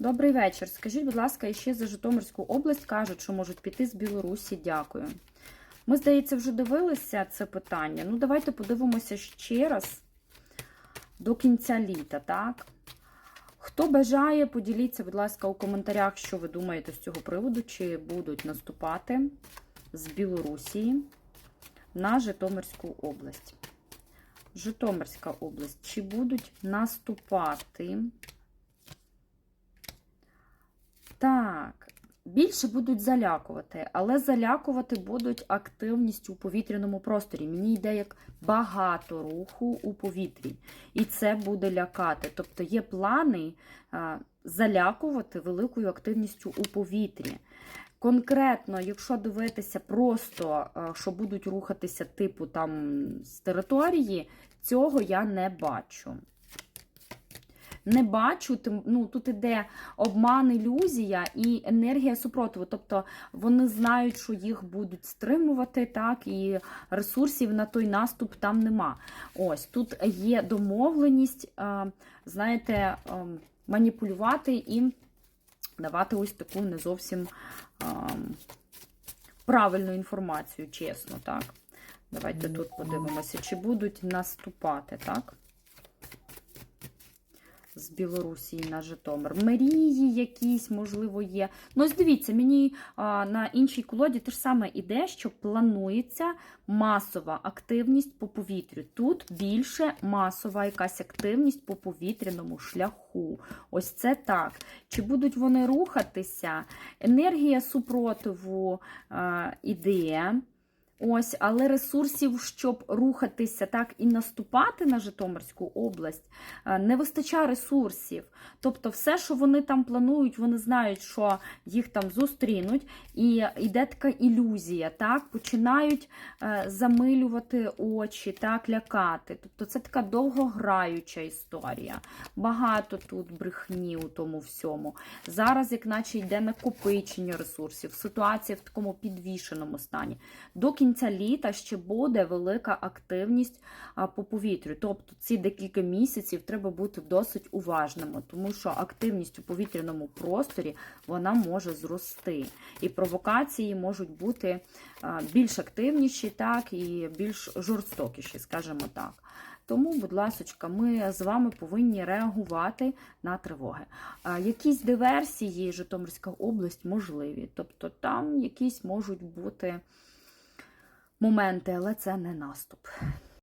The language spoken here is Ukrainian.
Добрий вечір. Скажіть, будь ласка, ще за Житомирську область кажуть, що можуть піти з Білорусі. Дякую. Ми, здається, вже дивилися це питання. Ну, давайте подивимося ще раз до кінця літа, так? Хто бажає, поділіться, будь ласка, у коментарях, що ви думаєте з цього приводу, чи будуть наступати з Білорусі на Житомирську область. Житомирська область. Чи будуть наступати? Так, більше будуть залякувати, але залякувати будуть активністю у повітряному просторі. Мені йде як багато руху у повітрі. І це буде лякати. Тобто є плани залякувати великою активністю у повітрі. Конкретно, якщо дивитися просто, що будуть рухатися типу там з території, цього я не бачу. Не бачу, ну тут іде обман, ілюзія і енергія супротиву. Тобто вони знають, що їх будуть стримувати, так, і ресурсів на той наступ там нема. Ось тут є домовленість, е, знаєте, е, маніпулювати і давати ось таку не зовсім е, правильну інформацію, чесно, так. Давайте тут подивимося, чи будуть наступати, так? З Білорусі на Житомир. Мрії якісь, можливо, є. Ну, ось дивіться, мені а, на іншій колоді те ж саме іде, що планується масова активність по повітрю. Тут більше масова якась активність по повітряному шляху. Ось це так. Чи будуть вони рухатися? Енергія супротиву а, іде. Ось, але ресурсів, щоб рухатися так і наступати на Житомирську область, е, не вистачає ресурсів. Тобто, все, що вони там планують, вони знають, що їх там зустрінуть, і йде така ілюзія, так, починають е, замилювати очі, так, лякати. Тобто, це така довгограюча історія. Багато тут брехні у тому всьому. Зараз, як наче йде накопичення ресурсів, ситуація в такому підвішеному стані. До кінця літа ще буде велика активність по повітрю. Тобто ці декілька місяців треба бути досить уважними, тому що активність у повітряному просторі вона може зрости. І провокації можуть бути більш активніші, так, і більш жорстокіші, скажімо так. Тому, будь ласка, ми з вами повинні реагувати на тривоги. Якісь диверсії Житомирська область можливі, тобто там якісь можуть бути моменти, але це не наступ.